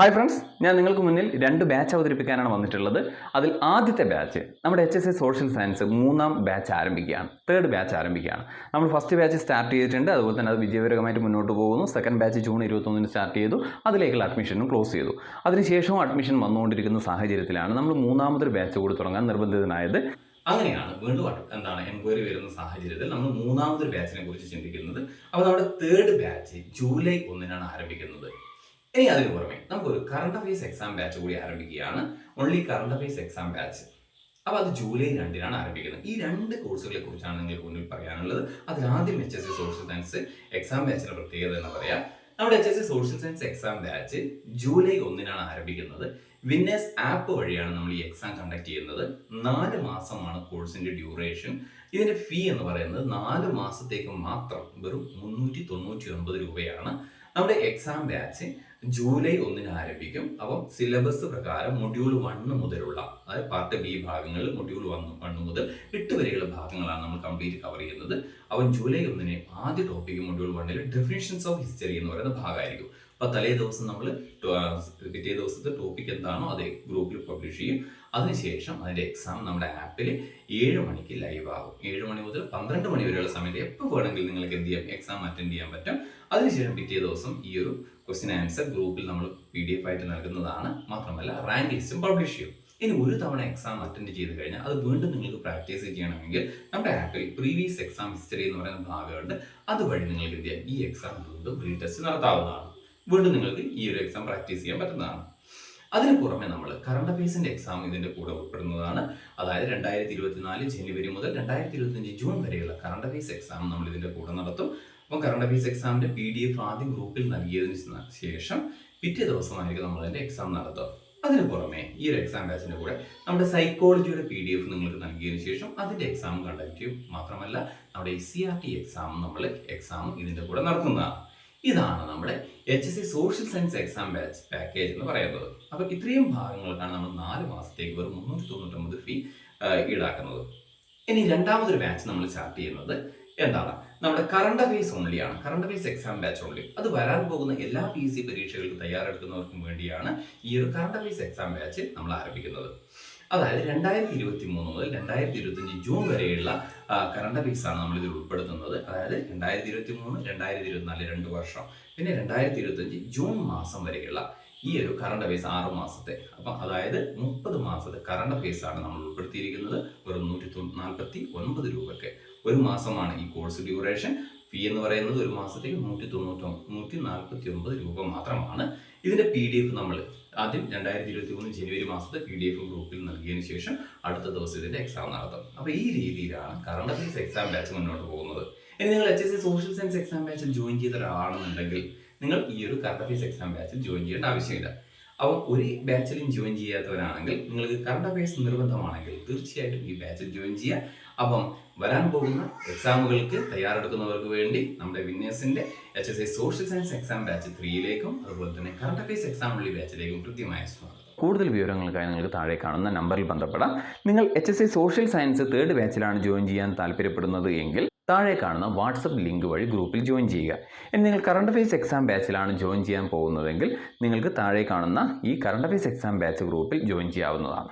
Hi friends ഞാൻ നിങ്ങൾക്ക് മുന്നിൽ രണ്ട് ബാച്ച് അവതരിപ്പിക്കാനാണ് വന്നിട്ടുള്ളത്. അതിൽ ആദ്യത്തെ ബാച്ച് നമ്മുടെ H S A social science മൂന്നാം ബാച്ച് ആരംഭിക്കുകയാണ്. തേർഡ് ബാച്ച് ആരംഭിക്കുകയാണ്. നമ്മൾ ഫസ്റ്റ് ബാച്ച് സ്റ്റാർട്ട് ചെയ്തിട്ടുണ്ട്. അതുപോലെ തന്നെ അത് വിജയകരമായിട്ട് മുന്നോട്ട് പോകുന്നു. സെക്കൻഡ് ബാച്ച് ജൂൺ ഇരുപത്തൊന്നിന് സ്റ്റാർട്ട് ചെയ്തു. അതിലേക്കുള്ള അഡ്മിഷനും ക്ലോസ് ചെയ്തു. അതിനുശേഷവും അഡ്മിഷൻ വന്നുകൊണ്ടിരിക്കുന്ന സാഹചര്യത്തിലാണ് നമ്മൾ മൂന്നാമതൊരു ബാച്ച് കൂടി തുടങ്ങാൻ നിർബന്ധിതനായത്. അങ്ങനെയാണ് വീണ്ടും എന്താണ് എൻക്വയറി വരുന്ന സാഹചര്യത്തിൽ നമ്മൾ മൂന്നാമതൊരു ബാച്ചിനെ കുറിച്ച് ചിന്തിക്കുന്നത്. അപ്പോൾ നമ്മുടെ തേർഡ് ബാച്ച് ജൂലൈ ഒന്നിനാണ് ആരംഭിക്കുന്നത്. ഇനി അതിന് പുറമെ നമുക്കൊരു കറണ്ട് അഫയേഴ്സ് എക്സാം ബാച്ച് കൂടി ആരംഭിക്കുകയാണ്. Only current affairs exam batch അപ്പോൾ അത് ജൂലൈ രണ്ടിനാണ് ആരംഭിക്കുന്നത്. ഈ രണ്ട് കോഴ്സുകളെ കുറിച്ചാണ് നിങ്ങൾക്ക് മുന്നിൽ പറയാനുള്ളത്. അതിൽ ആദ്യം H S C social science exam ബാച്ചിന്റെ പ്രത്യേകത എന്ന് പറയാം. നമ്മുടെ H S C social science exam batch July ഒന്നിനാണ് ആരംഭിക്കുന്നത്. വിന്നേഴ്സ് ആപ്പ് വഴിയാണ് നമ്മൾ ഈ എക്സാം കണ്ടക്ട് ചെയ്യുന്നത്. നാല് മാസമാണ് കോഴ്സിന്റെ ഡ്യൂറേഷൻ ഇതിന്റെ ഫീ എന്ന് പറയുന്നത് നാല് മാസത്തേക്ക് മാത്രം വെറും മുന്നൂറ്റി തൊണ്ണൂറ്റി ഒൻപത് രൂപയാണ്. നമ്മുടെ എക്സാം ബാച്ച് ജൂലൈ ഒന്നിന് ആരംഭിക്കും. അപ്പം സിലബസ് പ്രകാരം മൊഡ്യൂൾ വണ്ണ് മുതലുള്ള അതായത് പാർട്ട് ബി ഭാഗങ്ങളിൽ മൊഡ്യൂൾ വന്ന് വണ്ണ് മുതൽ എട്ട് വരെയുള്ള ഭാഗങ്ങളാണ് നമ്മൾ കംപ്ലീറ്റ് കവർ ചെയ്യുന്നത്. അപ്പം ജൂലൈ ഒന്നിന് ആദ്യ ടോപ്പിക് മൊഡ്യൂൾ വണ്ണിൽ ഡെഫിനിഷൻസ് ഓഫ് ഹിസ്റ്ററി എന്ന് പറയുന്ന ഭാഗമായിരിക്കും. അപ്പോൾ തലേ ദിവസം നമ്മൾ പിറ്റേ ദിവസത്തെ ടോപ്പിക് എന്താണോ അതേ ഗ്രൂപ്പിൽ പബ്ലിഷ് ചെയ്യും. അതിനുശേഷം അതിന്റെ എക്സാം നമ്മുടെ ആപ്പിൽ ഏഴ് മണിക്ക് ലൈവ് ആകും. ഏഴ് മണി മുതൽ പന്ത്രണ്ട് മണി വരെയുള്ള സമയത്ത് എപ്പോൾ വേണമെങ്കിലും നിങ്ങൾക്ക് എന്ത് ചെയ്യാം? എക്സാം അറ്റൻഡ് ചെയ്യാൻ പറ്റും. അതിനുശേഷം പിറ്റേ ദിവസം ഈ ഒരു ക്വസ്റ്റ്യൻ ആൻസർ ഗ്രൂപ്പിൽ നമ്മൾ പി ഡി എഫ് ആയിട്ട് നൽകുന്നതാണ്. മാത്രമല്ല റാങ്ക് ലിസ്റ്റും പബ്ലിഷ് ചെയ്യും. ഇനി ഒരു തവണ എക്സാം അറ്റൻഡ് ചെയ്ത് കഴിഞ്ഞാൽ അത് വീണ്ടും നിങ്ങൾക്ക് പ്രാക്ടീസ് ചെയ്യണമെങ്കിൽ നമ്മുടെ ആപ്പിൽ പ്രീവിയസ് എക്സാം ഹിസ്റ്ററി എന്ന് പറയുന്ന ഭാഗമുണ്ട്. അതുവഴി നിങ്ങൾക്ക് എന്ത് ചെയ്യാം? ഈ എക്സാം വീണ്ടും റീടെസ്റ്റ് നടത്താവുന്നതാണ്. വീണ്ടും നിങ്ങൾക്ക് ഈ ഒരു എക്സാം പ്രാക്ടീസ് ചെയ്യാൻ പറ്റുന്നതാണ്. അതിന് പുറമെ നമ്മൾ കറണ്ട് അഫയേഴ്സിന്റെ എക്സാം ഇതിന്റെ കൂടെ ഉൾപ്പെടുന്നതാണ്. അതായത് രണ്ടായിരത്തി ഇരുപത്തിനാല് ജനുവരി മുതൽ രണ്ടായിരത്തി ഇരുപത്തിയഞ്ച് ജൂൺ വരെയുള്ള കറണ്ട് അഫയേഴ്സ് എക്സാം നമ്മൾ ഇതിന്റെ കൂടെ നടത്തും. അപ്പം കറണ്ട് അഫയേഴ്സ് എക്സാമിന്റെ പി ഡി എഫ് ആദ്യം ഗ്രൂപ്പിൽ നൽകിയതിന് ശേഷം പിറ്റേ ദിവസമായിരിക്കും നമ്മൾ അതിന്റെ എക്സാം നടത്തുക. അതിന് പുറമെ ഈ ഒരു എക്സാം ബാച്ചിന്റെ കൂടെ നമ്മുടെ സൈക്കോളജിയുടെ പി ഡി എഫ് നിങ്ങൾക്ക് നൽകിയതിനു ശേഷം അതിന്റെ എക്സാം കണ്ടക്ട് ചെയ്യും മാത്രമല്ല നമ്മുടെ S C R T exam നമ്മൾ എക്സാം ഇതിന്റെ കൂടെ നടത്തുന്നതാണ്. ഇതാണ് നമ്മുടെ H S C social science exam batch package എന്ന് പറയുന്നത്. അപ്പോൾ ഇത്രയും ഭാഗങ്ങൾക്കാണ് നമ്മൾ നാല് മാസത്തേക്ക് വെറും മുന്നൂറ്റി തൊണ്ണൂറ്റൊമ്പത് ഫീ ഈടാക്കുന്നത്. ഇനി രണ്ടാമതൊരു ബാച്ച് നമ്മൾ സ്റ്റാർട്ട് ചെയ്യുന്നത് എന്താണ്? നമ്മുടെ current only ഓൺലിയാണ് current affairs exam batch only അത് വരാൻ പോകുന്ന എല്ലാ പി സി പരീക്ഷകൾക്ക് തയ്യാറെടുക്കുന്നവർക്കും വേണ്ടിയാണ് ഈ ഒരു കറണ്ട് അഫയേഴ്സ് എക്സാം ബാച്ച് നമ്മൾ ആരംഭിക്കുന്നത്. അതായത് രണ്ടായിരത്തി ഇരുപത്തി മൂന്ന് മുതൽ രണ്ടായിരത്തി ഇരുപത്തഞ്ച് ജൂൺ വരെയുള്ള കറണ്ട് അഫയേഴ്സ് ആണ് നമ്മൾ ഇതിൽ ഉൾപ്പെടുത്തുന്നത്. അതായത് രണ്ടായിരത്തി ഇരുപത്തി മൂന്ന് രണ്ടായിരത്തി ഇരുപത്തിനാല് രണ്ട് വർഷം. പിന്നെ രണ്ടായിരത്തി ഇരുപത്തഞ്ച് ജൂൺ മാസം വരെയുള്ള ഈ ഒരു കറണ്ട് അഫയേഴ്സ് ആറ് മാസത്തെ. അപ്പം അതായത് മുപ്പത് മാസത്തെ കറണ്ട് അഫയേഴ്സ് ആണ് നമ്മൾ ഉൾപ്പെടുത്തിയിരിക്കുന്നത്. വെറും നൂറ്റി നാൽപ്പത്തി ഒൻപത് രൂപയ്ക്ക് ഒരു മാസമാണ് ഈ കോഴ്സ് ഡ്യൂറേഷൻ ഫീ എന്ന് പറയുന്നത് ഒരു മാസത്തേക്ക് നൂറ്റി തൊണ്ണൂറ്റി നൂറ്റി നാൽപ്പത്തി ഒമ്പത് രൂപ മാത്രമാണ്. ഇതിന്റെ പി ഡി എഫ് നമ്മൾ ആദ്യം രണ്ടായിരത്തി ഇരുപത്തി മൂന്ന് ജനുവരി മാസത്തെ പി ഡി എഫ് ഗ്രൂപ്പിൽ നൽകിയതിന് ശേഷം അടുത്ത ദിവസം ഇതിന്റെ എക്സാം നടത്തും. അപ്പോൾ ഈ രീതിയിലാണ് കറണ്ട് അഫയേഴ്സ് എക്സാം ബാച്ച് മുന്നോട്ട് പോകുന്നത്. ഇനി നിങ്ങൾ H S social science exam ബാച്ചിൽ ജോയിൻ ചെയ്ത ഒരാളാണെന്നുണ്ടെങ്കിൽ നിങ്ങൾ ഈ ഒരു കറണ്ട് അഫയേഴ്സ് എക്സാം ബാച്ചിൽ ജോയിൻ ചെയ്യേണ്ട ആവശ്യമില്ല. അപ്പോൾ ഒരു ബാച്ചിലും ജോയിൻ ചെയ്യാത്തവരാണെങ്കിൽ നിങ്ങൾക്ക് കറണ്ട് അഫയേഴ്സ് നിർബന്ധമാണെങ്കിൽ തീർച്ചയായിട്ടും ഈ ബാച്ചിൽ ജോയിൻ ചെയ്യുക. അപ്പം വരാൻ പോകുന്ന എക്സാമുകൾക്ക് തയ്യാറെടുക്കുന്നവർക്ക് വേണ്ടി നമ്മുടെ വിന്നേഴ്സിന്റെ H S I social science exam batch ത്രീയിലേക്കും അതുപോലെ തന്നെ കറണ്ട് അഫയേഴ്സ് എക്സാം ഉള്ളി ബാച്ചിലേക്കും കൃത്യമായ സ്വാഗതം. കൂടുതൽ വിവരങ്ങൾക്കായി നിങ്ങൾക്ക് താഴെ കാണുന്ന നമ്പറിൽ ബന്ധപ്പെടാം. നിങ്ങൾ H S social science third ബാച്ചിലാണ് join ചെയ്യാൻ താല്പര്യപ്പെടുന്നത് എങ്കിൽ താഴെ കാണുന്ന വാട്സപ്പ് ലിങ്ക് വഴി ഗ്രൂപ്പിൽ ജോയിൻ ചെയ്യുക. ഇനി നിങ്ങൾ കറണ്ട് അഫയേഴ്സ് എക്സാം ബാച്ചിലാണ് ജോയിൻ ചെയ്യാൻ പോകുന്നതെങ്കിൽ നിങ്ങൾക്ക് താഴെ കാണുന്ന ഈ കറണ്ട് അഫയേഴ്സ് എക്സാം ബാച്ച് ഗ്രൂപ്പിൽ ജോയിൻ ചെയ്യാവുന്നതാണ്.